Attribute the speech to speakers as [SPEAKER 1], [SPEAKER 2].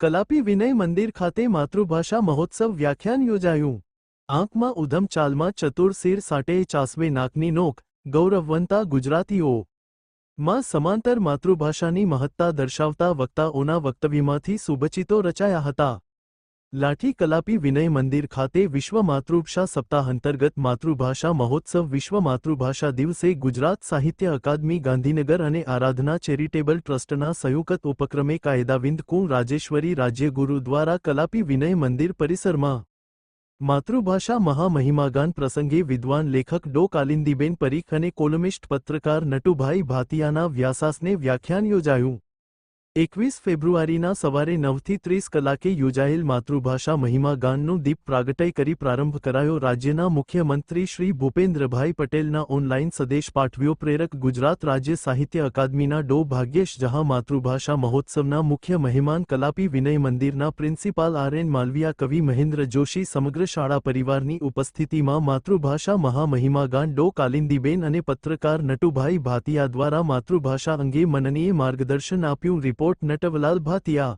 [SPEAKER 1] કલાપી વિનય મંદિર ખાતે માતૃભાષા મહોત્સવ વ્યાખ્યાન યોજાયું. આંખમાં ઉધમ ચાલમાં ચતુર શિર સાટે ચાસવે નાકની નોક, ગૌરવવંતા ગુજરાતીઓ. માં સમાંતર માતૃભાષાની મહત્તા દર્શાવતા વક્તાઓના વક્તવ્યમાંથી સુભચિતો રચાયા હતા. લાઠી કલાપી વિનય મંદિર ખાતે વિશ્વ માતૃભાષા સપ્તાહ અંતર્ગત માતૃભાષા મહોત્સવ વિશ્વ માતૃભાષા દિવસે ગુજરાત સાહિત્ય અકાદમી ગાંધીનગર અને આરાધના ચેરિટેબલ ટ્રસ્ટના સંયુક્ત ઉપક્રમે કાયદાવિંદ કું રાજેશ્વરી રાજ્યગુરુ દ્વારા કલાપી વિનય મંદિર પરિસરમાં માતૃભાષા મહામહિમાગાન પ્રસંગે વિદ્વાન લેખક ડો. કાલિંદીબેન પરીખ અને કોલમિસ્ટ પત્રકાર નટુભાઈ ભાતિયાના વ્યાસાસને વ્યાખ્યાન યોજાયું. એકવીસ ફેબ્રુઆરીના સવારે નવથી ત્રીસ કલાકે યોજાયેલ માતૃભાષા મહિમા ગાનનો દીપ પ્રાગટય કરી પ્રારંભ કરાયો રાજ્યના મુખ્યમંત્રી શ્રી ભૂપેન્દ્રભાઈ પટેલના ઓનલાઈન સંદેશ પાઠવ્યો પ્રેરક ગુજરાત રાજ્ય સાહિત્ય અકાદમીના ડો ભાગ્યેશ જહાં માતૃભાષા મહોત્સવના મુખ્ય મહેમાન કલાપી વિનય મંદિરના પ્રિન્સિપાલ આર માલવિયા કવિ મહેન્દ્ર જોશી સમગ્ર શાળા પરિવારની ઉપસ્થિતિમાં માતૃભાષા મહામહિમા ગાન ડો કાલિંદીબેન અને પત્રકાર નટુભાઈ ભાતિયા દ્વારા માતૃભાષા અંગે મનનીય માર્ગદર્શન આપ્યું રિપોર્ટ નટવલાલ ભાતિયા